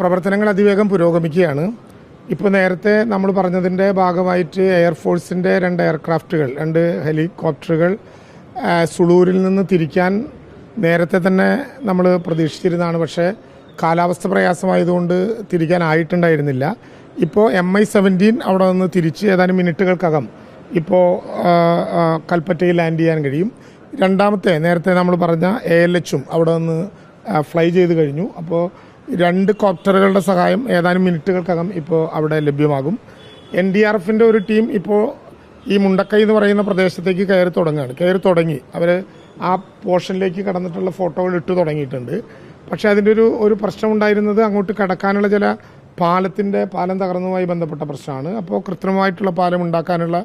പ്രവർത്തനങ്ങൾ അതിവേഗം പുരോഗമിക്കുകയാണ്. ഇപ്പോൾ നേരത്തെ നമ്മൾ പറഞ്ഞതിന്റെ ഭാഗമായിട്ട് എയർഫോഴ്സിന്റെ രണ്ട് എയർക്രാഫ്റ്റുകൾ രണ്ട് ഹെലികോപ്റ്ററുകൾ സുളൂരിൽ നിന്ന് തിരിക്കാൻ നേരത്തെ തന്നെ നമ്മൾ പ്രതീക്ഷിച്ചിരുന്നതാണ്. പക്ഷേ കാലാവസ്ഥ പ്രയാസമായതുകൊണ്ട് തിരിക്കാനായിട്ടുണ്ടായിരുന്നില്ല ഇപ്പോൾ എം ഐ സെവന്റീൻ അവിടെ നിന്ന് തിരിച്ച് ഏതാനും മിനിറ്റുകൾക്കകം ഇപ്പോൾ കൽപ്പറ്റയിൽ ലാൻഡ് ചെയ്യാൻ കഴിയും. രണ്ടാമത്തെ നേരത്തെ നമ്മൾ പറഞ്ഞ എ എൽ എച്ചും അവിടെ നിന്ന് ഫ്ലൈ ചെയ്ത് കഴിഞ്ഞു. അപ്പോൾ രണ്ട് കോപ്റ്ററുകളുടെ സഹായം ഏതാനും മിനിറ്റുകൾക്കകം ഇപ്പോൾ അവിടെ ലഭ്യമാകും. എൻ ഡി ആർ എഫിന്റെ ഒരു ടീം ഇപ്പോൾ ഈ മുണ്ടക്കൈ എന്ന് പറയുന്ന പ്രദേശത്തേക്ക് കയറി തുടങ്ങുകയാണ്. കയറി തുടങ്ങി. അവർ ആ പോർഷനിലേക്ക് കടന്നിട്ടുള്ള ഫോട്ടോകൾ ഇട്ട് തുടങ്ങിയിട്ടുണ്ട്. പക്ഷേ അതിന്റെ ഒരു ഒരു പ്രശ്നം ഉണ്ടായിരുന്നത് അങ്ങോട്ട് കടക്കാനുള്ള ചില പാലത്തിന്റെ പാലം തകർന്നതുമായി ബന്ധപ്പെട്ട പ്രശ്നമാണ്. അപ്പോൾ കൃത്രിമമായിട്ടുള്ള പാലം ഉണ്ടാക്കാനുള്ള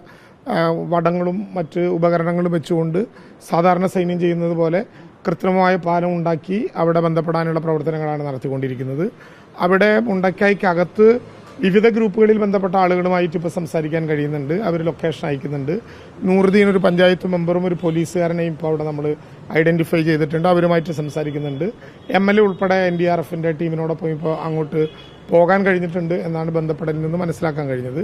വടങ്ങളും മറ്റ് ഉപകരണങ്ങളും വെച്ചുകൊണ്ട് സാധാരണ സൈന്യം ചെയ്യുന്നത് പോലെ കൃത്രിമമായ പാലം ഉണ്ടാക്കി അവിടെ ബന്ധപ്പെടാനുള്ള പ്രവർത്തനങ്ങളാണ് നടത്തിക്കൊണ്ടിരിക്കുന്നത്. അവിടെ മുണ്ടക്കായ്ക്കകത്ത് വിവിധ ഗ്രൂപ്പുകളിൽ ബന്ധപ്പെട്ട ആളുകളുമായിട്ട് ഇപ്പോൾ സംസാരിക്കാൻ കഴിയുന്നുണ്ട്. അവർ ലൊക്കേഷൻ അയക്കുന്നുണ്ട്. നൂറുദ്ദീൻ ഒരു പഞ്ചായത്ത് മെമ്പറും ഒരു പോലീസുകാരനെയും ഇപ്പോൾ അവിടെ നമ്മൾ ഐഡന്റിഫൈ ചെയ്തിട്ടുണ്ട്. അവരുമായിട്ട് സംസാരിക്കുന്നുണ്ട്. എം എൽ എ ഉൾപ്പെടെ എൻ ഡി ആർ എഫിന്റെ ടീമിനോടൊപ്പം ഇപ്പോൾ അങ്ങോട്ട് പോകാൻ കഴിഞ്ഞിട്ടുണ്ട് എന്നാണ് ബന്ധപ്പെടലിൽ നിന്ന് മനസ്സിലാക്കാൻ കഴിഞ്ഞത്.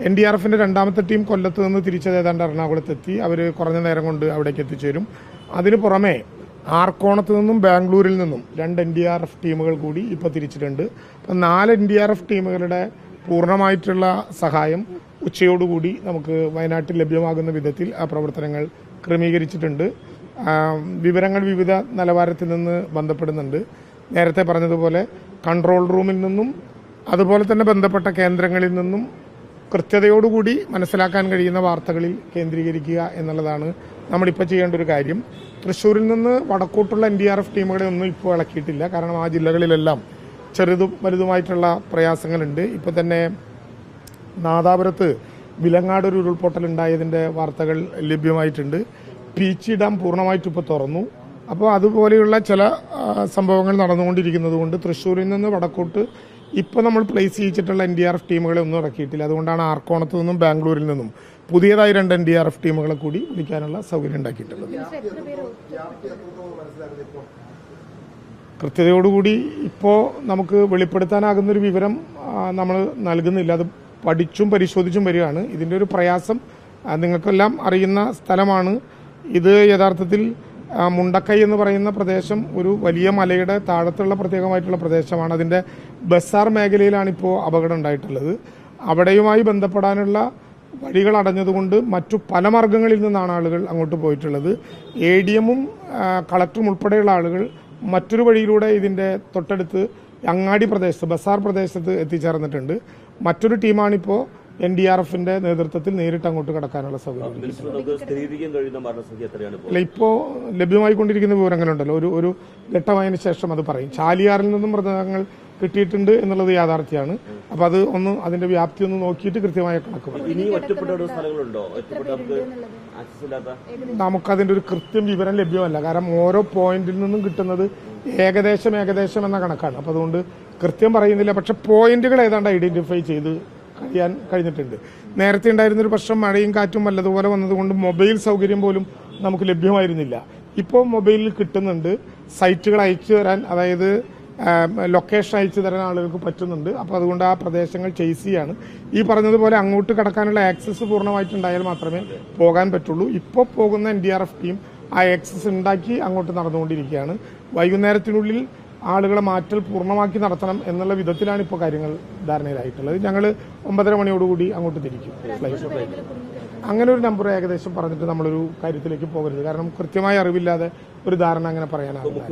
എൻ ഡി ആർ എഫിന്റെ രണ്ടാമത്തെ ടീം കൊല്ലത്ത് നിന്ന് തിരിച്ചത് ഏതാണ്ട് എറണാകുളത്തെത്തി. അവർ കുറഞ്ഞ നേരം കൊണ്ട് അവിടേക്ക് എത്തിച്ചേരും. അതിന് പുറമെ ആർക്കോണത്ത് നിന്നും ബാംഗ്ലൂരിൽ നിന്നും രണ്ട് എൻ ഡി ആർ എഫ് ടീമുകൾ കൂടി ഇപ്പോൾ തിരിച്ചിട്ടുണ്ട്. അപ്പം നാല് എൻ ഡി ആർ എഫ് ടീമുകളുടെ പൂർണമായിട്ടുള്ള സഹായം ഉച്ചയോടുകൂടി നമുക്ക് വയനാട്ടിൽ ലഭ്യമാകുന്ന വിധത്തിൽ ആ പ്രവർത്തനങ്ങൾ ക്രമീകരിച്ചിട്ടുണ്ട്. വിവരങ്ങൾ വിവിധ നിലവാരത്തിൽ നിന്ന് ബന്ധപ്പെടുന്നുണ്ട്. നേരത്തെ പറഞ്ഞതുപോലെ കൺട്രോൾ റൂമിൽ നിന്നും അതുപോലെ തന്നെ ബന്ധപ്പെട്ട കേന്ദ്രങ്ങളിൽ നിന്നും കൃത്യതയോടുകൂടി മനസ്സിലാക്കാൻ കഴിയുന്ന വാർത്തകളിൽ കേന്ദ്രീകരിക്കുക എന്നുള്ളതാണ് നമ്മളിപ്പോൾ ചെയ്യേണ്ട ഒരു കാര്യം. തൃശ്ശൂരിൽ നിന്ന് വടക്കോട്ടുള്ള എൻ ഡി ആർ എഫ് ടീമുകളെ ഒന്നും ഇപ്പോൾ ഇളക്കിയിട്ടില്ല. കാരണം ആ ജില്ലകളിലെല്ലാം ചെറുതും വലുതുമായിട്ടുള്ള പ്രയാസങ്ങളുണ്ട്. ഇപ്പോൾ തന്നെ നാദാപുരത്ത് വിലങ്ങാട് ഒരു ഉരുൾപൊട്ടൽ ഉണ്ടായതിന്റെ വാർത്തകൾ ലഭ്യമായിട്ടുണ്ട്. പീച്ചി ഡാം പൂർണമായിട്ട് ഇപ്പോൾ തുറന്നു. അപ്പോൾ അതുപോലെയുള്ള ചില സംഭവങ്ങൾ നടന്നുകൊണ്ടിരിക്കുന്നത് കൊണ്ട് തൃശ്ശൂരിൽ നിന്ന് വടക്കോട്ട് ഇപ്പോൾ നമ്മൾ പ്ലേസ് ചെയ്യിച്ചിട്ടുള്ള എൻ ഡി ആർ എഫ് ടീമുകളെ ഒന്നും ഇറക്കിയിട്ടില്ല. അതുകൊണ്ടാണ് ആർക്കോണത്ത് നിന്നും ബാംഗ്ലൂരിൽ നിന്നും പുതിയതായി രണ്ട് എൻ ഡി ആർ എഫ് ടീമുകളെ കൂടി വിളിക്കാനുള്ള സൗകര്യം ഉണ്ടാക്കിയിട്ടുള്ളത്. കൃത്യതയോടുകൂടി ഇപ്പോൾ നമുക്ക് വെളിപ്പെടുത്താനാകുന്നൊരു വിവരം നമ്മൾ നൽകുന്നില്ല. അത് പഠിച്ചും പരിശോധിച്ചും വരികയാണ്. ഇതിന്റെ ഒരു പ്രയാസം നിങ്ങൾക്കെല്ലാം അറിയുന്ന സ്ഥലമാണ്. ഇത് യഥാർത്ഥത്തിൽ മുണ്ടക്കൈ എന്ന് പറയുന്ന പ്രദേശം ഒരു വലിയ മലയുടെ താഴത്തുള്ള പ്രത്യേകമായിട്ടുള്ള പ്രദേശമാണ്. അതിന്റെ ബസാർ മേഖലയിലാണ് ഇപ്പോൾ അപകടം ഉണ്ടായിട്ടുള്ളത്. അവിടെയുമായി ബന്ധപ്പെടാനുള്ള വഴികൾ അടഞ്ഞതുകൊണ്ട് മറ്റു പല മാർഗങ്ങളിൽ നിന്നാണ് ആളുകൾ അങ്ങോട്ട് പോയിട്ടുള്ളത്. എ ഡി എമ്മും കളക്ടറും ഉൾപ്പെടെയുള്ള ആളുകൾ മറ്റൊരു വഴിയിലൂടെ ഇതിന്റെ തൊട്ടടുത്ത് അങ്ങാടി പ്രദേശത്ത് ബസാർ പ്രദേശത്ത് എത്തിച്ചേർന്നിട്ടുണ്ട്. മറ്റൊരു ടീമാണിപ്പോൾ എൻ ഡി ആർ എഫിന്റെ നേതൃത്വത്തിൽ നേരിട്ട് അങ്ങോട്ട് കടക്കാനുള്ള സൗകര്യം. അല്ല കൊണ്ടിരിക്കുന്ന ലഭ്യമായിക്കൊണ്ടിരിക്കുന്ന വിവരങ്ങളുണ്ടല്ലോ. ഒരു ഒരു ഘട്ടമായതിനു ശേഷം അത് പറയും. ചാലിയാറിൽ നിന്നും മൃതദേഹങ്ങൾ കിട്ടിയിട്ടുണ്ട് എന്നുള്ളത് യാഥാർത്ഥ്യമാണ്. അപ്പൊ അത് ഒന്ന് അതിന്റെ വ്യാപ്തി ഒന്ന് നോക്കിയിട്ട് കൃത്യമായ കണക്ക് നമുക്കതിന്റെ ഒരു കൃത്യം വിവരം ലഭ്യമല്ല. കാരണം ഓരോ പോയിന്റിൽ നിന്നും കിട്ടുന്നത് ഏകദേശം ഏകദേശം എന്ന കണക്കാണ്. അപ്പൊ അതുകൊണ്ട് കൃത്യം പറയുന്നില്ല. പക്ഷെ പോയിന്റുകൾ ഏതാണ്ട് ഐഡന്റിഫൈ ചെയ്ത് കഴിയാൻ കഴിഞ്ഞിട്ടുണ്ട്. നേരത്തെ ഉണ്ടായിരുന്നൊരു പ്രശ്നം മഴയും കാറ്റും വല്ലതുപോലെ വന്നതുകൊണ്ട് മൊബൈൽ സൗകര്യം പോലും നമുക്ക് ലഭ്യമായിരുന്നില്ല. ഇപ്പോൾ മൊബൈലിൽ കിട്ടുന്നുണ്ട്. സൈറ്റുകൾ അയച്ചു തരാൻ അതായത് ലൊക്കേഷൻ അയച്ചു തരാൻ ആളുകൾക്ക് പറ്റുന്നുണ്ട്. അപ്പോൾ അതുകൊണ്ട് ആ പ്രദേശങ്ങൾ ചേസ് ചെയ്യാണ്. ഈ പറഞ്ഞതുപോലെ അങ്ങോട്ട് കടക്കാനുള്ള ആക്സസ് പൂർണമായിട്ടുണ്ടായാൽ മാത്രമേ പോകാൻ പറ്റുള്ളൂ. ഇപ്പോൾ പോകുന്ന എൻ ടീം ആ ആക്സസ് ഉണ്ടാക്കി അങ്ങോട്ട് നടന്നുകൊണ്ടിരിക്കുകയാണ്. വൈകുന്നേരത്തിനുള്ളിൽ ആളുകളെ മാറ്റൽ പൂർണമാക്കി നടത്തണം എന്നുള്ള വിധത്തിലാണ് ഇപ്പോൾ കാര്യങ്ങൾ ധാരണയിലായിട്ടുള്ളത്. ഞങ്ങൾ ഒമ്പതര മണിയോടുകൂടി അങ്ങോട്ട് തിരിക്കും. ഫ്ലൈറ്റ് അങ്ങനെ ഒരു നമ്പർ ഏകദേശം പറഞ്ഞിട്ട് നമ്മളൊരു കാര്യത്തിലേക്ക് പോകരുത്. കാരണം കൃത്യമായ അറിവില്ലാതെ ഒരു ധാരണ അങ്ങനെ പറയാനാവില്ല.